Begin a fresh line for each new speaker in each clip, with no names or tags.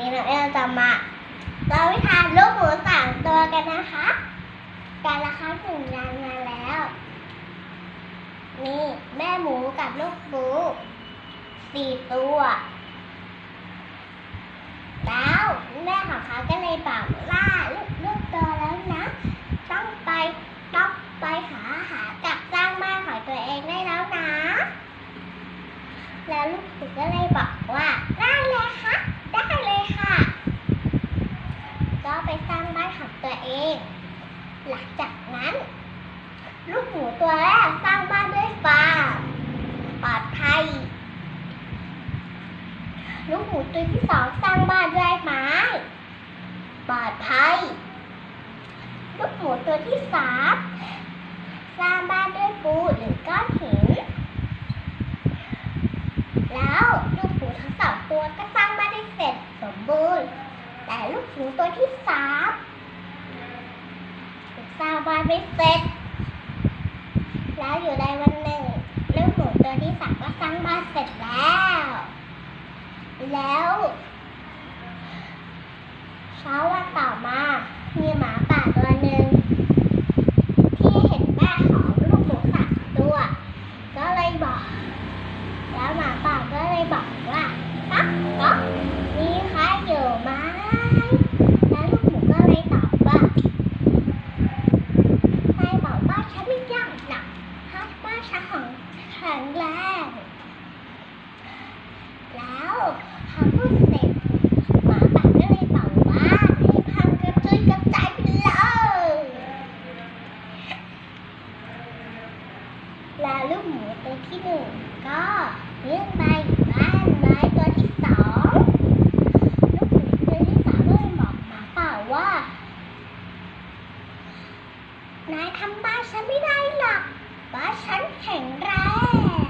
นี้นะเราจะมาเราไปทานลูกหมูสามตัวกันนะคะ การละครั้งหนึ่งนานมาแล้ว นี่แม่หมูกับลูกหมูสี่ตัว แล้วแม่ของเขาก็เลยบอกว่าลูกลูกโตแล้วนะ ต้องไปต้องไปหาหากับสร้างบ้านของตัวเองได้แล้วนะ แล้วลูกหมูก็เลยบอกว่าได้เลยค่ะได้เลยค่ะ ก็ไป สร้างบ้านของตัวเอง หลังจากนั้น ลูกหมูตัวแรกสร้างบ้านด้วยฟางปลอดภัย ลูกหมูตัวที่สองสร้างบ้านด้วยไม้ปลอดภัย ลูกหมูตัวที่สามสร้างบ้านด้วยปูหรือก้อนหิน แล้วลูกหมูทั้งสองตัวก็สร้างบ้านได้เสร็จสมบูรณ์ แต่ลูกหมูตัวที่สามสร้างบ้านไม่เสร็จ แล้วอยู่ในวันหนึ่งลูกหมูตัวที่สามก็สร้างบ้านเสร็จแล้ว แล้วเช้าวันต่อมามีหมาป่าตัวหนึ่งที่เห็นแม่ของลูกหมูสามตัว ก็เลยบอก แล้วหมาป่าก็เลยบอกว่าก๊อกก๊อกมีใครอยู่ไหม แล้วลูกหมูก็เลยตอบว่าใครบอกว่าฉันไม่ยากหนักถ้าบ้าฉันของแข็งแรงแล้วพอพูดเสร็จหมาป่าก็เลยบอกว่าให้พังกระจุยกระจายไปเลยแล้วลูกหมูตัวที่หนึ่งก็เลื่อนไปบ้านไม้ตัวที่สองลูกหมูตัวที่สามก็เลยบอกหมาป่าว่า นายทำบ้านฉันไม่ได้หรอกบ้านฉันแข็งแรง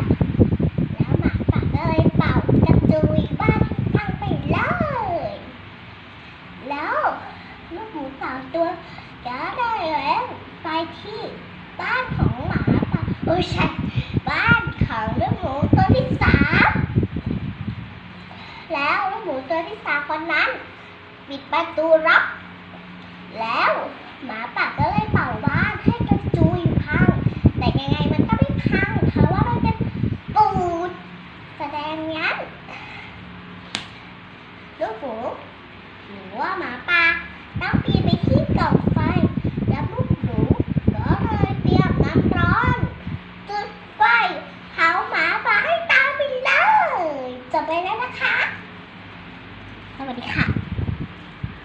แล้วหมาป่าก็เลยเป่ากระจุยบ้านให้พังไปเลย แล้วลูกหมูสองตัวก็ได้แล้วไปที่บ้านของหมาป่าโอ้ใช่บ้านของลูกหมูตัวที่สามแล้วลูกหมูตัวที่สามคนนั้น ปิดประตูรับแล้วหมาป่าบ้านให้กระจุยพัง แต่ยังไงมันก็ไม่พังเพราะว่ามันเป็นปูดแสด งงั้นลูกหมูหรือว่าหมาป่าต้องปีนไปที่กล่องไฟ แล้วลูกหมูก็เลยเตรียมน้ำร้อนจุดไฟเผาหมาป่าให้ตายไปเลยจบไปแล้วนะคะ สวัสดีค่ะ